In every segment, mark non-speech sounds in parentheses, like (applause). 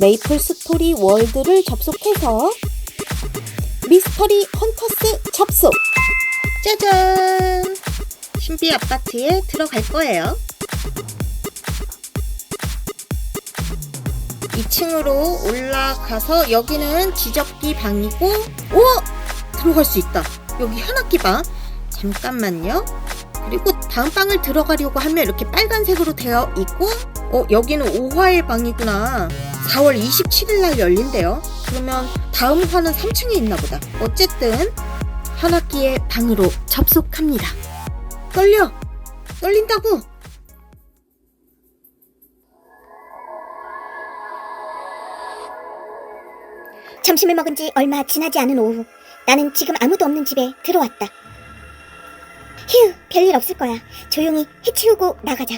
메이플 스토리 월드를 접속해서 미스터리 헌터스 접속. 짜잔! 신비 아파트에 들어갈 거예요. 2층으로 올라가서 여기는 지적기 방이고, 오! 들어갈 수 있다. 여기 현악기 방. 잠깐만요. 그리고 다음 방을 들어가려고 하면 이렇게 빨간색으로 되어 있고, 어, 여기는 5화의 방이구나. 4월 27일 날 열린대요. 그러면 다음 화는 3층에 있나 보다. 어쨌든, 현악기의 방으로 접속합니다. 떨려! 떨린다고! 점심을 먹은 지 얼마 지나지 않은 오후 나는 지금 아무도 없는 집에 들어왔다. 휴, 별일 없을 거야. 조용히 해치우고 나가자.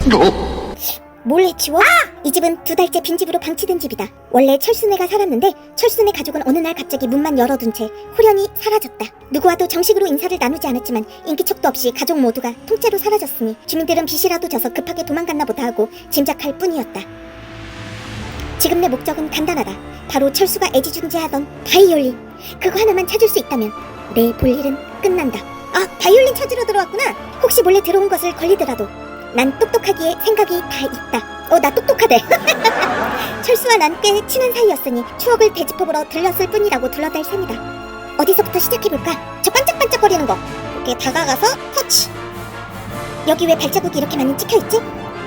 뭘 해치워? 이 집은 두 달째 빈집으로 방치된 집이다. 원래 철순애가 살았는데 철순애 가족은 어느 날 갑자기 문만 열어둔 채 홀연히 사라졌다. 누구와도 정식으로 인사를 나누지 않았지만 인기척도 없이 가족 모두가 통째로 사라졌으니 주민들은 빚이라도 져서 급하게 도망갔나 보다 하고 짐작할 뿐이었다. 지금 내 목적은 간단하다. 바로 철수가 애지중지하던 바이올린. 그거 하나만 찾을 수 있다면 내 볼일은 끝난다. 아, 바이올린 찾으러 들어왔구나. 혹시 몰래 들어온 것을 걸리더라도 난 똑똑하기에 생각이 다 있다. 어, 나 똑똑하대. (laughs) 철수와 난 꽤 친한 사이였으니 추억을 되짚어보러 들렀을 뿐이라고 둘러댈 셈이다. 어디서부터 시작해볼까? 저 반짝반짝거리는 거. 이렇게 다가가서 터치. 여기 왜 발자국이 이렇게 많이 찍혀있지?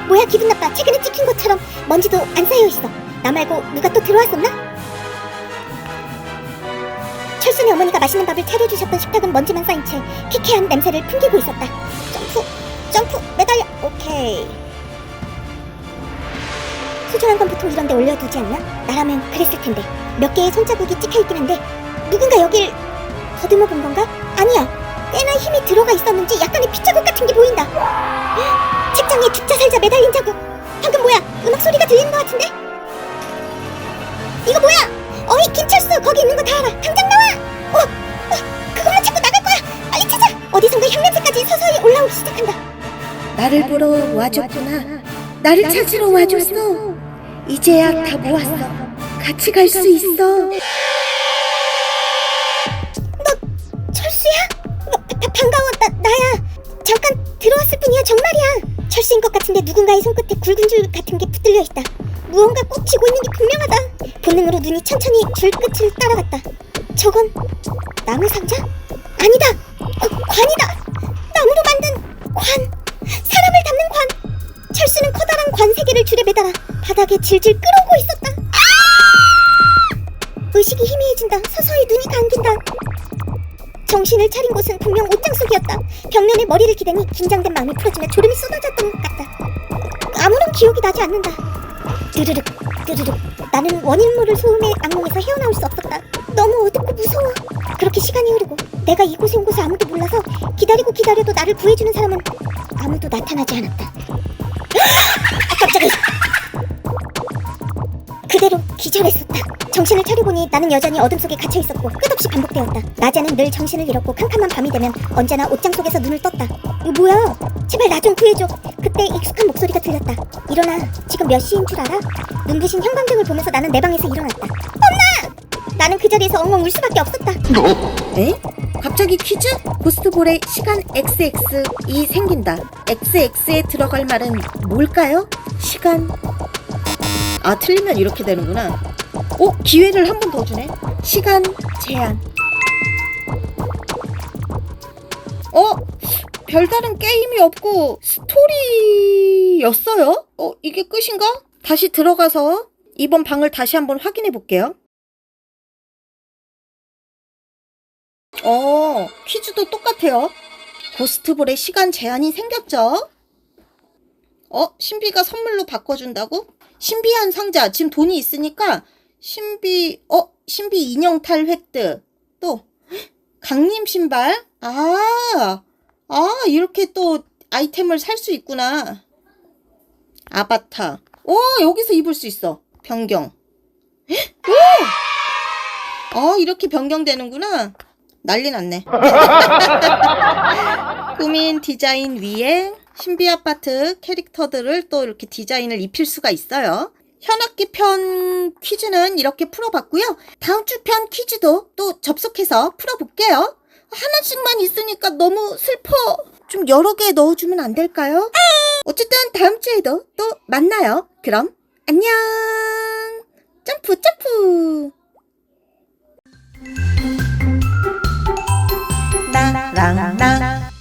뭐야 기분 나빠. 최근에 찍힌 것처럼 먼지도 안 쌓여있어. 나 말고 누가 또 들어왔었나? 철순이 어머니가 맛있는 밥을 차려주셨던 식탁은 먼지만 쌓인 채 키케한 냄새를 풍기고 있었다. 점프, 점프, 매달려. 오케이. 소중한 건 보통 이런 데 올려두지 않나? 나라면 그랬을 텐데. 몇 개의 손자국이 찍혀 있긴 한데 누군가 여길 더듬어 본 건가? 아니야. 꽤나 힘이 들어가 있었는지 약간의 핏자국 같은 게 보인다. (gasps) 책장에 죽자 살자 매달린 자국. 방금 뭐야? 음악 소리가 들리는 것 같은데? 이거 뭐야? 어이 김철수 거기 있는 거 다 알아. 당장. 어, 어 그걸로 찾고 나갈 거야. 빨리 찾아. 어디선가 향냄새까지 서서히 올라오기 시작한다. 나를 보러 와줬구나. 나를 찾으러 와줬어. 이제야 다 모았어. 같이 갈 수 있어. 철수야? 바, 바- 반가워 나 나야. 잠깐 들어왔을 뿐이야 정말이야. 철수인 것 같은데 누군가의 손끝에 굵은 줄 같은 게 붙들려 있다. 무언가 꼭 쥐고 있는 게 분명하다. 본능으로 눈이 천천히 줄 끝을 따라갔다. 저건 나무 상자? 아니다. 어, 관이다. 나무로 만든 관. 사람을 담는 관. 철수는 커다란 관 세 개를 줄에 매달아 바닥에 질질 끌어오고 있었다. 아! 의식이 희미해진다. 서서히 눈이 감긴다. 정신을 차린 곳은 분명 옷장 속이었다. 벽면에 머리를 기대니 긴장된 마음이 풀어지며 졸음이 쏟아졌던 것 같다. 아무런 기억이 나지 않는다. 뚜르륵, 뚜르륵. 나는 원인 모를 소음의 악몽에서 헤어나올 수 없었다. 너무 어둡고 무서워. 그렇게 시간이 흐르고 내가 이곳에 온 것을 아무도 몰라서 기다리고 기다려도 나를 구해주는 사람은 아무도 나타나지 않았다. 아, 깜짝이야. 그대로 기절했었다. 정신을 차려보니 나는 여전히 어둠 속에 갇혀 있었고 끝없이 반복되었다. 낮에는 늘 정신을 잃었고 캄캄한 밤이 되면 언제나 옷장 속에서 눈을 떴다. 이거 뭐야? 제발 나 좀 구해줘. 그때 익숙한 목소리가 들렸다. 일어나. 지금 몇 시인 줄 알아? 눈부신 형광등을 보면서 나는 내 방에서 일어났다. 엄마! 나는 그 자리에서 엉엉 울 수밖에 없었다. 에? 갑자기 퀴즈? 고스트볼에 시간 XX이 생긴다. XX에 들어갈 말은 뭘까요? 시간. 아, 틀리면 이렇게 되는구나. 오, 기회를 한 번 더 주네. 시간 제한. 어? 별다른 게임이 없고 스토리였어요? 어, 이게 끝인가? 다시 들어가서 이번 방을 다시 한번 확인해 볼게요. 어, 퀴즈도 똑같아요. 고스트볼에 시간 제한이 생겼죠? 어, 신비가 선물로 바꿔준다고? 신비한 상자, 지금 돈이 있으니까, 신비, 어, 신비 인형 탈 획득. 또, 헉, 강림 신발? 아, 아, 이렇게 또 아이템을 살 수 있구나. 아바타. 오, 여기서 입을 수 있어. 변경. 헉, 오! 아, 이렇게 변경되는구나. 난리 났네. (laughs) 꾸민 디자인 위에 신비 아파트 캐릭터들을 또 이렇게 디자인을 입힐 수가 있어요. 현악기 편 퀴즈는 이렇게 풀어봤고요. 다음 주 편 퀴즈도 또 접속해서 풀어볼게요. 하나씩만 있으니까 너무 슬퍼. 좀 여러 개 넣어주면 안 될까요? 어쨌든 다음 주에도 또 만나요. 그럼 안녕. 점프 점프. 나랑 나.